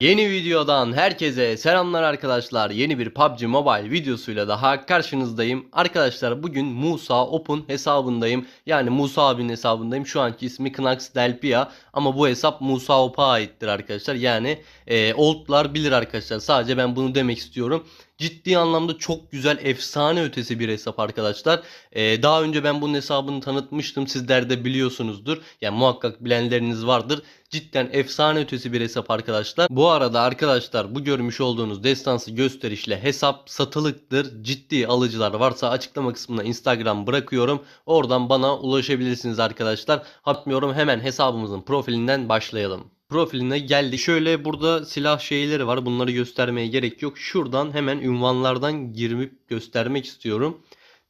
Yeni videodan herkese selamlar arkadaşlar. Yeni bir PUBG Mobile videosuyla daha karşınızdayım. Arkadaşlar bugün Musa Open hesabındayım. Yani Musa abinin hesabındayım. Şu anki ismi Knax Delpia ama bu hesap Musa Op'a aittir arkadaşlar. Yani e, oldlar bilir arkadaşlar. Sadece ben bunu demek istiyorum. Ciddi anlamda çok güzel efsane ötesi bir hesap arkadaşlar. E, daha önce ben bunun hesabını tanıtmıştım. Sizler de biliyorsunuzdur. Yani muhakkak bilenleriniz vardır. Cidden efsane ötesi bir hesap arkadaşlar. Bu arada arkadaşlar bu görmüş olduğunuz destansı gösterişle hesap satılıktır. Ciddi alıcılar varsa açıklama kısmına Instagram bırakıyorum. Oradan bana ulaşabilirsiniz arkadaşlar. Hatmıyorum hemen hesabımızın profilinden başlayalım. Profiline geldik. Şöyle burada silah şeyleri var. Bunları göstermeye gerek yok. Şuradan hemen ünvanlardan girip göstermek istiyorum.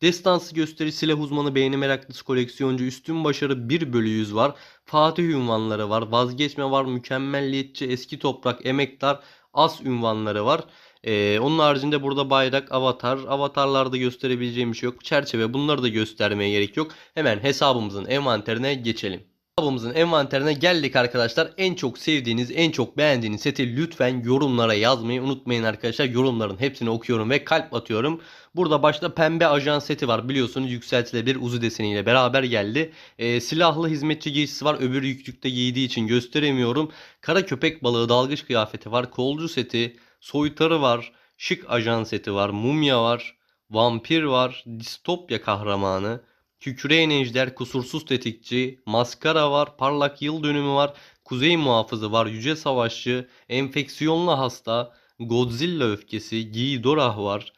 Destansı gösteri silah uzmanı beğeni meraklısı koleksiyoncu üstün başarı 1 bölü 100 var. Fatih ünvanları var. Vazgeçme var. Mükemmelliyetçi eski toprak emektar as ünvanları var. Ee, onun haricinde burada bayrak, avatar. Avatarlarda gösterebileceğim bir şey yok. Çerçeve bunları da göstermeye gerek yok. Hemen hesabımızın envanterine geçelim. Hesabımızın envanterine geldik arkadaşlar. En çok sevdiğiniz, en çok beğendiğiniz seti lütfen yorumlara yazmayı unutmayın arkadaşlar. Yorumların hepsini okuyorum ve kalp atıyorum. Burada başta pembe ajan seti var. Biliyorsunuz yükseltilebilir uzu deseniyle beraber geldi. Ee, silahlı hizmetçi giysisi var. Öbür yüklükte giydiği için gösteremiyorum. Kara köpek balığı dalgıç kıyafeti var. Kolcu seti, soytarı var. Şık ajan seti var. Mumya var. Vampir var. Distopya kahramanı. Kükreyen ejder, kusursuz tetikçi, maskara var, parlak yıl dönümü var, kuzey muhafızı var, yüce savaşçı, enfeksiyonlu hasta, Godzilla öfkesi, Ghidorah var,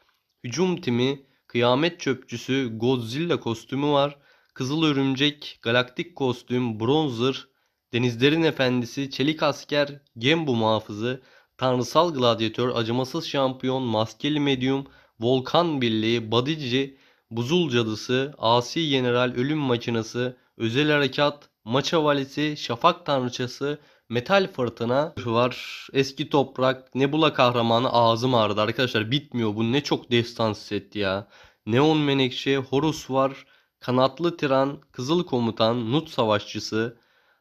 hücum timi, kıyamet çöpçüsü, Godzilla kostümü var, kızıl örümcek, galaktik kostüm, bronzer, denizlerin efendisi, çelik asker, gembu muhafızı, tanrısal gladyatör, acımasız şampiyon, maskeli medyum, volkan birliği, badici, Buzul Cadısı, Asi General Ölüm Makinası, Özel Harekat, Maça Valisi, Şafak Tanrıçası, Metal Fırtına var. Eski Toprak, Nebula Kahramanı ağzım ağrıdı arkadaşlar. Bitmiyor bu ne çok destan set ya. Neon Menekşe, Horus var. Kanatlı Tiran, Kızıl Komutan, Nut Savaşçısı,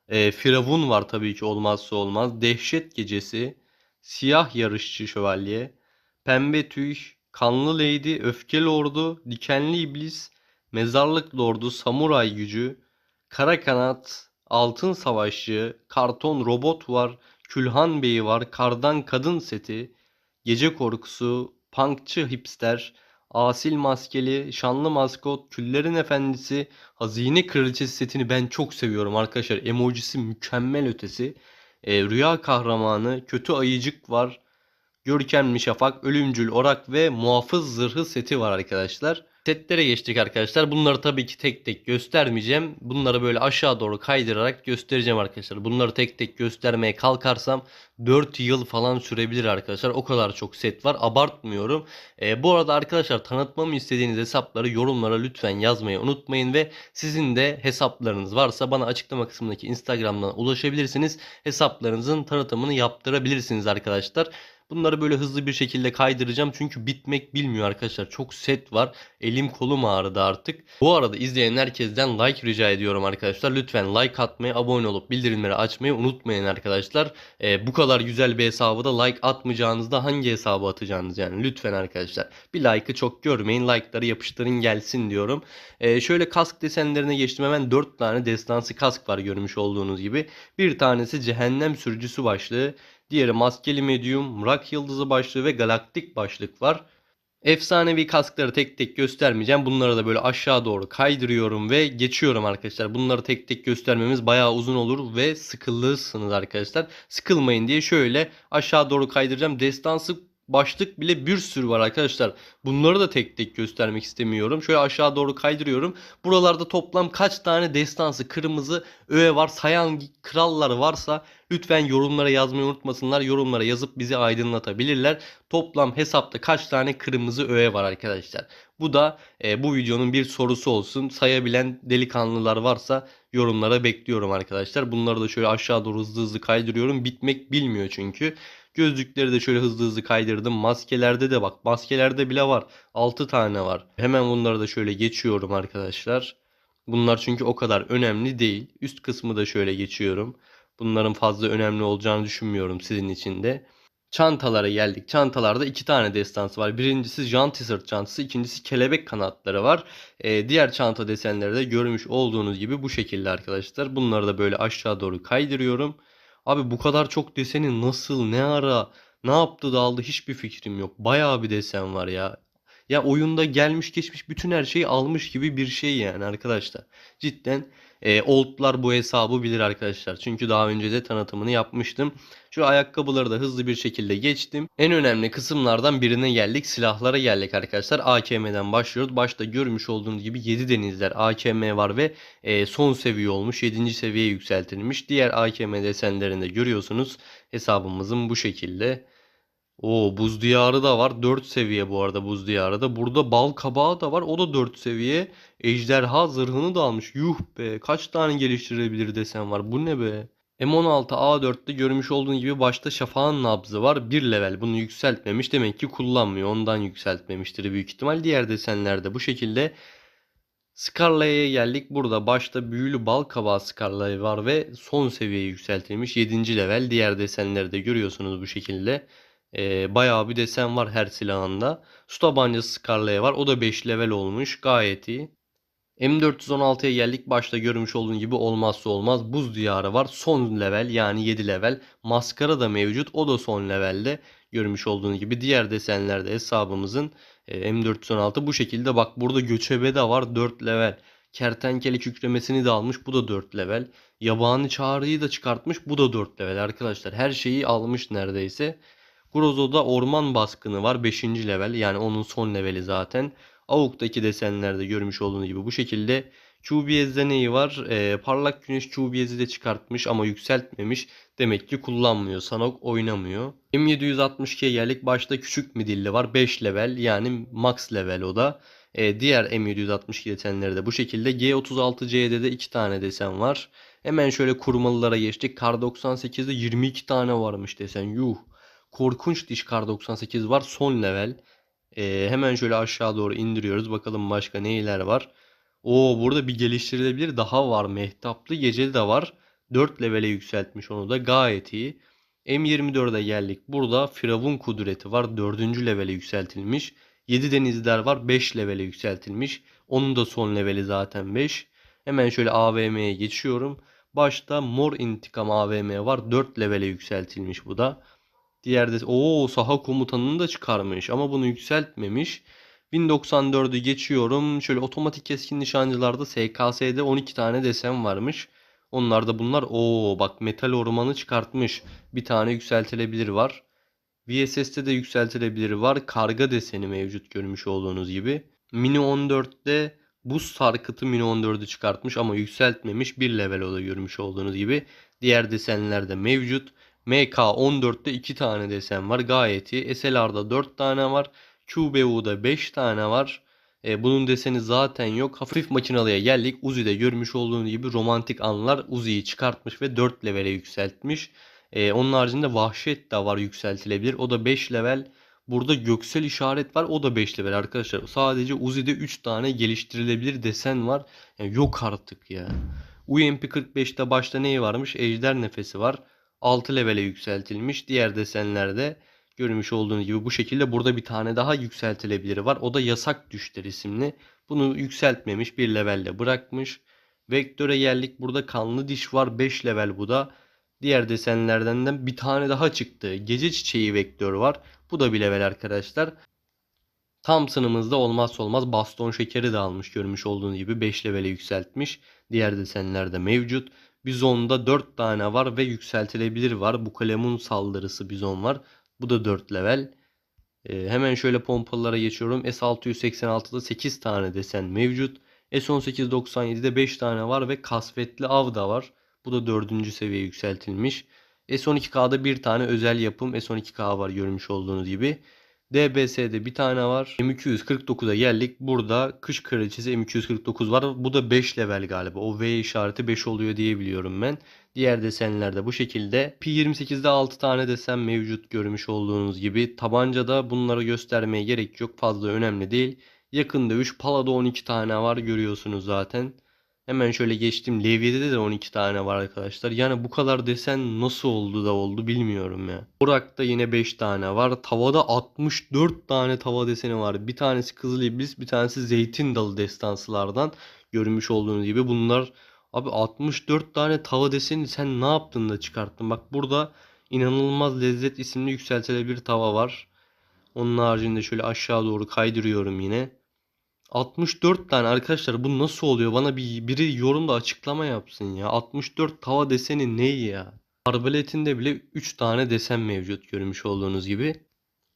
e, Firavun var tabii ki olmazsa olmaz. Dehşet Gecesi, Siyah Yarışçı Şövalye, Pembe Tüy, Kanlı Lady, Öfke Lordu, Dikenli İblis, Mezarlık Lordu, Samuray Gücü, Kara Kanat, Altın Savaşçı, Karton Robot var, Külhan Bey var, Kardan Kadın Seti, Gece Korkusu, Punkçı Hipster, Asil Maskeli, Şanlı Maskot, Küllerin Efendisi, Hazine Kraliçesi setini ben çok seviyorum arkadaşlar. Emojisi mükemmel ötesi. E, Rüya Kahramanı, Kötü Ayıcık var. Görkemli Şafak, Ölümcül Orak ve Muhafız Zırhı seti var arkadaşlar. Setlere geçtik arkadaşlar. Bunları tabii ki tek tek göstermeyeceğim. Bunları böyle aşağı doğru kaydırarak göstereceğim arkadaşlar. Bunları tek tek göstermeye kalkarsam 4 yıl falan sürebilir arkadaşlar. O kadar çok set var. Abartmıyorum. Ee, bu arada arkadaşlar tanıtmamı istediğiniz hesapları yorumlara lütfen yazmayı unutmayın ve sizin de hesaplarınız varsa bana açıklama kısmındaki Instagram'dan ulaşabilirsiniz. Hesaplarınızın tanıtımını yaptırabilirsiniz arkadaşlar. Bunları böyle hızlı bir şekilde kaydıracağım çünkü bitmek bilmiyor arkadaşlar. Çok set var. Elim kolum ağrıdı artık. Bu arada izleyen herkesten like rica ediyorum arkadaşlar. Lütfen like atmayı, abone olup bildirimleri açmayı unutmayın arkadaşlar. Ee, bu kadar güzel bir hesabı da like atmayacağınızda hangi hesabı atacağınız yani lütfen arkadaşlar. Bir like'ı çok görmeyin. Like'ları yapıştırın gelsin diyorum. Ee, şöyle kask desenlerine geçtim. Hemen 4 tane destansı kask var görmüş olduğunuz gibi. Bir tanesi cehennem sürücüsü başlığı. Diğeri maskeli medyum, rak yıldızı başlığı ve galaktik başlık var. Efsanevi kaskları tek tek göstermeyeceğim. Bunları da böyle aşağı doğru kaydırıyorum ve geçiyorum arkadaşlar. Bunları tek tek göstermemiz bayağı uzun olur ve sıkılırsınız arkadaşlar. Sıkılmayın diye şöyle aşağı doğru kaydıracağım. Destansı başlık bile bir sürü var arkadaşlar. Bunları da tek tek göstermek istemiyorum. Şöyle aşağı doğru kaydırıyorum. Buralarda toplam kaç tane destansı kırmızı öğe var sayan krallar varsa lütfen yorumlara yazmayı unutmasınlar. Yorumlara yazıp bizi aydınlatabilirler. Toplam hesapta kaç tane kırmızı öğe var arkadaşlar. Bu da e, bu videonun bir sorusu olsun. Sayabilen delikanlılar varsa yorumlara bekliyorum arkadaşlar. Bunları da şöyle aşağı doğru hızlı hızlı kaydırıyorum. Bitmek bilmiyor çünkü. Gözlükleri de şöyle hızlı hızlı kaydırdım. Maskelerde de bak maskelerde bile var. 6 tane var. Hemen bunları da şöyle geçiyorum arkadaşlar. Bunlar çünkü o kadar önemli değil. Üst kısmı da şöyle geçiyorum. Bunların fazla önemli olacağını düşünmüyorum sizin için de. Çantalara geldik. Çantalarda iki tane destansı var. Birincisi janti sırt çantası, ikincisi kelebek kanatları var. Ee, diğer çanta desenleri de görmüş olduğunuz gibi bu şekilde arkadaşlar. Bunları da böyle aşağı doğru kaydırıyorum. Abi bu kadar çok deseni nasıl, ne ara, ne yaptı da aldı hiçbir fikrim yok. Bayağı bir desen var ya. Ya oyunda gelmiş geçmiş bütün her şeyi almış gibi bir şey yani arkadaşlar. Cidden e, oldlar bu hesabı bilir arkadaşlar. Çünkü daha önce de tanıtımını yapmıştım. Şu ayakkabıları da hızlı bir şekilde geçtim. En önemli kısımlardan birine geldik. Silahlara geldik arkadaşlar. AKM'den başlıyoruz. Başta görmüş olduğunuz gibi 7 denizler AKM var ve e, son seviye olmuş. 7. seviyeye yükseltilmiş. Diğer AKM desenlerinde görüyorsunuz. Hesabımızın bu şekilde. O buz diyarı da var. 4 seviye bu arada buz diyarı da. Burada bal kabağı da var. O da 4 seviye. Ejderha zırhını da almış. Yuh be. Kaç tane geliştirilebilir desen var. Bu ne be? M16 A4'te görmüş olduğun gibi başta şafağın nabzı var. 1 level. Bunu yükseltmemiş. Demek ki kullanmıyor. Ondan yükseltmemiştir büyük ihtimal. Diğer desenlerde bu şekilde. Scarlet'e geldik. Burada başta büyülü bal kabağı Scarlet var ve son seviyeye yükseltilmiş 7. level. Diğer desenleri de görüyorsunuz bu şekilde. Ee, bayağı bir desen var her silahında. Su tabancası Scarlet var. O da 5 level olmuş. Gayet iyi. M416'ya geldik. Başta görmüş olduğun gibi olmazsa olmaz. Buz diyarı var. Son level yani 7 level. Maskara da mevcut. O da son levelde. Görmüş olduğun gibi diğer desenlerde hesabımızın e, M416 bu şekilde. Bak burada göçebe de var 4 level. Kertenkele kükremesini de almış. Bu da 4 level. Yabani çağrıyı da çıkartmış. Bu da 4 level arkadaşlar. Her şeyi almış neredeyse. Grozo'da orman baskını var 5. level yani onun son leveli zaten. Avuk'taki desenlerde görmüş olduğunuz gibi bu şekilde. Çubiyez'de neyi var? Ee, parlak güneş Çubiyez'i de çıkartmış ama yükseltmemiş. Demek ki kullanmıyor. Sanok oynamıyor. M762'ye geldik. Başta küçük midilli var. 5 level yani max level o da. Ee, diğer M762 desenleri de bu şekilde. G36C'de de 2 tane desen var. Hemen şöyle kurmalılara geçtik. Kar 98'de 22 tane varmış desen. Yuh. Korkunç diş kar 98 var. Son level. Ee, hemen şöyle aşağı doğru indiriyoruz. Bakalım başka neyler var. Oo burada bir geliştirilebilir daha var. Mehtaplı geceli de var. 4 levele yükseltmiş onu da gayet iyi. M24'e geldik. Burada Firavun kudreti var. 4. levele yükseltilmiş. 7 denizler var. 5 levele yükseltilmiş. Onun da son leveli zaten 5. Hemen şöyle AVM'ye geçiyorum. Başta Mor intikam AVM var. 4 levele yükseltilmiş bu da. Diğer de o saha komutanını da çıkarmış ama bunu yükseltmemiş. 1094'ü geçiyorum. Şöyle otomatik keskin nişancılarda SKS'de 12 tane desen varmış. Onlar da bunlar. Oo bak metal ormanı çıkartmış. Bir tane yükseltilebilir var. VSS'te de yükseltilebilir var. Karga deseni mevcut görmüş olduğunuz gibi. Mini 14'te buz sarkıtı Mini 14'ü çıkartmış ama yükseltmemiş. Bir level o da görmüş olduğunuz gibi. Diğer desenler de mevcut. MK14'te 2 tane desen var. Gayet iyi. SLR'da 4 tane var. QBU'da 5 tane var. E, bunun deseni zaten yok. Hafif makinalıya geldik. Uzi'de görmüş olduğunuz gibi romantik anlar Uzi'yi çıkartmış ve 4 levele yükseltmiş. E, onun haricinde vahşet de var yükseltilebilir. O da 5 level. Burada göksel işaret var. O da 5 level arkadaşlar. Sadece Uzi'de 3 tane geliştirilebilir desen var. Yani yok artık ya. UMP 45'te başta neyi varmış? Ejder nefesi var. 6 levele yükseltilmiş. Diğer desenlerde görmüş olduğunuz gibi bu şekilde burada bir tane daha yükseltilebilir var. O da yasak düşler isimli. Bunu yükseltmemiş bir levelle bırakmış. Vektöre geldik. Burada kanlı diş var. 5 level bu da. Diğer desenlerden de bir tane daha çıktı. Gece çiçeği vektör var. Bu da bir level arkadaşlar. Thompson'ımızda olmazsa olmaz baston şekeri de almış görmüş olduğunuz gibi 5 levele yükseltmiş. Diğer desenlerde mevcut. Bizon'da 4 tane var ve yükseltilebilir var. Bu kalemun saldırısı bizon var. Bu da 4 level. Ee, hemen şöyle pompalara geçiyorum. S686'da 8 tane desen mevcut. S1897'de 5 tane var ve kasvetli av da var. Bu da 4. seviye yükseltilmiş. S12K'da bir tane özel yapım S12K var görmüş olduğunuz gibi. DBS'de bir tane var. M249'a geldik. Burada kış kraliçesi M249 var. Bu da 5 level galiba. O V işareti 5 oluyor diye biliyorum ben. Diğer desenlerde bu şekilde. P28'de 6 tane desen mevcut görmüş olduğunuz gibi. Tabancada bunları göstermeye gerek yok. Fazla önemli değil. Yakında 3, Pala'da 12 tane var görüyorsunuz zaten. Hemen şöyle geçtim. Levyede de 12 tane var arkadaşlar. Yani bu kadar desen nasıl oldu da oldu bilmiyorum ya. Burak'ta yine 5 tane var. Tavada 64 tane tava deseni var. Bir tanesi Kızıl İblis, bir tanesi Zeytin Dalı destansılardan. Görmüş olduğunuz gibi bunlar abi 64 tane tava deseni sen ne yaptın da çıkarttın? Bak burada inanılmaz lezzet isimli yükseltilebilir tava var. Onun haricinde şöyle aşağı doğru kaydırıyorum yine. 64 tane arkadaşlar bu nasıl oluyor? Bana bir biri yorumda açıklama yapsın ya. 64 tava deseni ne ya? Arbaletinde bile 3 tane desen mevcut görmüş olduğunuz gibi.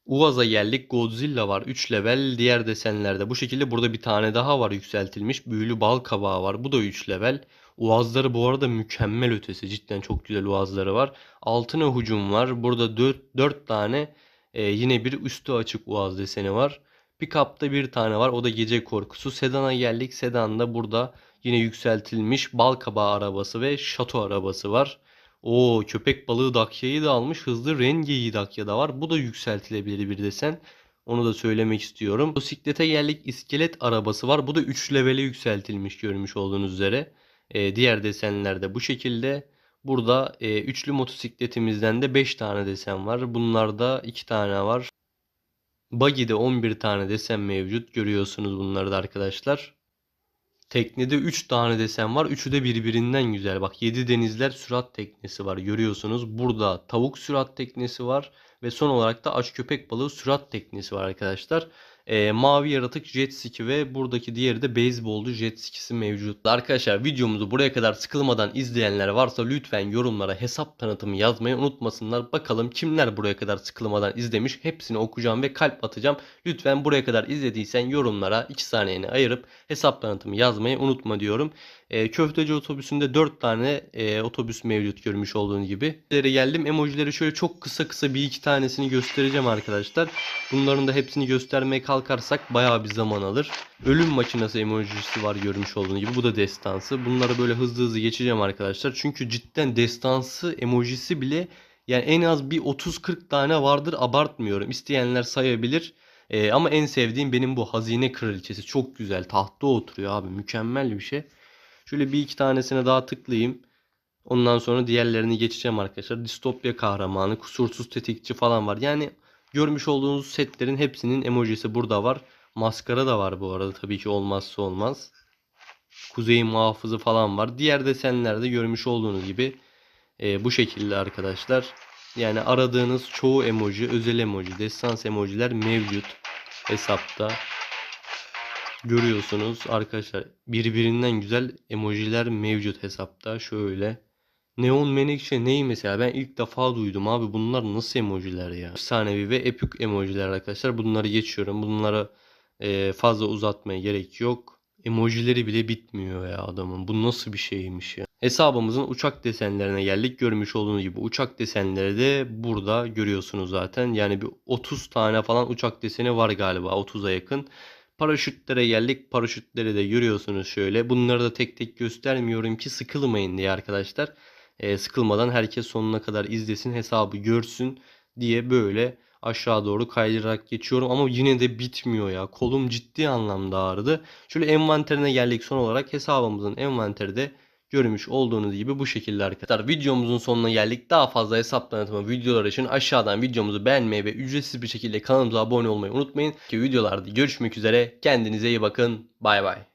Uvaz'a geldik. Godzilla var 3 level. Diğer desenlerde bu şekilde burada bir tane daha var yükseltilmiş. Büyülü bal kabağı var. Bu da 3 level. Uazları bu arada mükemmel ötesi. Cidden çok güzel uazları var. Altına hücum var. Burada 4, 4 tane e, yine bir üstü açık uaz deseni var. Pickup'ta bir tane var. O da gece korkusu. Sedan'a geldik. Sedan'da burada yine yükseltilmiş bal kabağı arabası ve şato arabası var. O köpek balığı Dakya'yı da almış. Hızlı Renge'yi Dakya'da var. Bu da yükseltilebilir bir desen. Onu da söylemek istiyorum. Bisiklete geldik. İskelet arabası var. Bu da 3 levele yükseltilmiş görmüş olduğunuz üzere. Ee, diğer desenler de bu şekilde. Burada e, üçlü motosikletimizden de 5 tane desen var. Bunlarda 2 tane var. Buggy'de 11 tane desen mevcut. Görüyorsunuz bunları da arkadaşlar. Teknede 3 tane desen var. Üçü de birbirinden güzel. Bak 7 denizler sürat teknesi var. Görüyorsunuz. Burada tavuk sürat teknesi var. Ve son olarak da aç köpek balığı sürat teknesi var arkadaşlar. Ee, mavi yaratık jet ski ve buradaki diğeri de beyzbolcu jet skisi mevcut. Arkadaşlar videomuzu buraya kadar sıkılmadan izleyenler varsa lütfen yorumlara hesap tanıtımı yazmayı unutmasınlar. Bakalım kimler buraya kadar sıkılmadan izlemiş. Hepsini okuyacağım ve kalp atacağım. Lütfen buraya kadar izlediysen yorumlara 2 saniyeni ayırıp hesap tanıtımı yazmayı unutma diyorum. E, köfteci otobüsünde 4 tane e, otobüs mevcut görmüş olduğunuz gibi. Geldim emojileri şöyle çok kısa kısa bir iki tanesini göstereceğim arkadaşlar. Bunların da hepsini göstermeye kalkarsak bayağı bir zaman alır. Ölüm makinesi emojisi var görmüş olduğunuz gibi. Bu da destansı. Bunları böyle hızlı hızlı geçeceğim arkadaşlar. Çünkü cidden destansı emojisi bile yani en az bir 30-40 tane vardır abartmıyorum. İsteyenler sayabilir. Ee, ama en sevdiğim benim bu hazine kraliçesi. Çok güzel. Tahtta oturuyor abi. Mükemmel bir şey. Şöyle bir iki tanesine daha tıklayayım. Ondan sonra diğerlerini geçeceğim arkadaşlar. Distopya kahramanı, kusursuz tetikçi falan var. Yani görmüş olduğunuz setlerin hepsinin emojisi burada var. Maskara da var bu arada tabii ki olmazsa olmaz. Kuzey muhafızı falan var. Diğer desenlerde görmüş olduğunuz gibi e, bu şekilde arkadaşlar. Yani aradığınız çoğu emoji, özel emoji, destans emojiler mevcut hesapta. Görüyorsunuz arkadaşlar birbirinden güzel emojiler mevcut hesapta. Şöyle. Neon Menekşe ney mesela? Ben ilk defa duydum abi. Bunlar nasıl emojiler ya? Efsanevi ve epik emojiler arkadaşlar. Bunları geçiyorum. Bunlara e, fazla uzatmaya gerek yok. Emojileri bile bitmiyor ya adamın. Bu nasıl bir şeymiş ya? Hesabımızın uçak desenlerine geldik. Görmüş olduğunuz gibi uçak desenleri de burada görüyorsunuz zaten. Yani bir 30 tane falan uçak deseni var galiba. 30'a yakın. Paraşütlere geldik. Paraşütleri de görüyorsunuz şöyle. Bunları da tek tek göstermiyorum ki sıkılmayın diye arkadaşlar. Ee, sıkılmadan herkes sonuna kadar izlesin hesabı görsün diye böyle aşağı doğru kaydırarak geçiyorum. Ama yine de bitmiyor ya. Kolum ciddi anlamda ağrıdı. Şöyle envanterine geldik son olarak. Hesabımızın envanteri de görmüş olduğunuz gibi bu şekilde arkadaşlar. Videomuzun sonuna geldik. Daha fazla hesap tanıtımı videolar için aşağıdan videomuzu beğenmeyi ve ücretsiz bir şekilde kanalımıza abone olmayı unutmayın. Ki videolarda görüşmek üzere. Kendinize iyi bakın. Bay bay.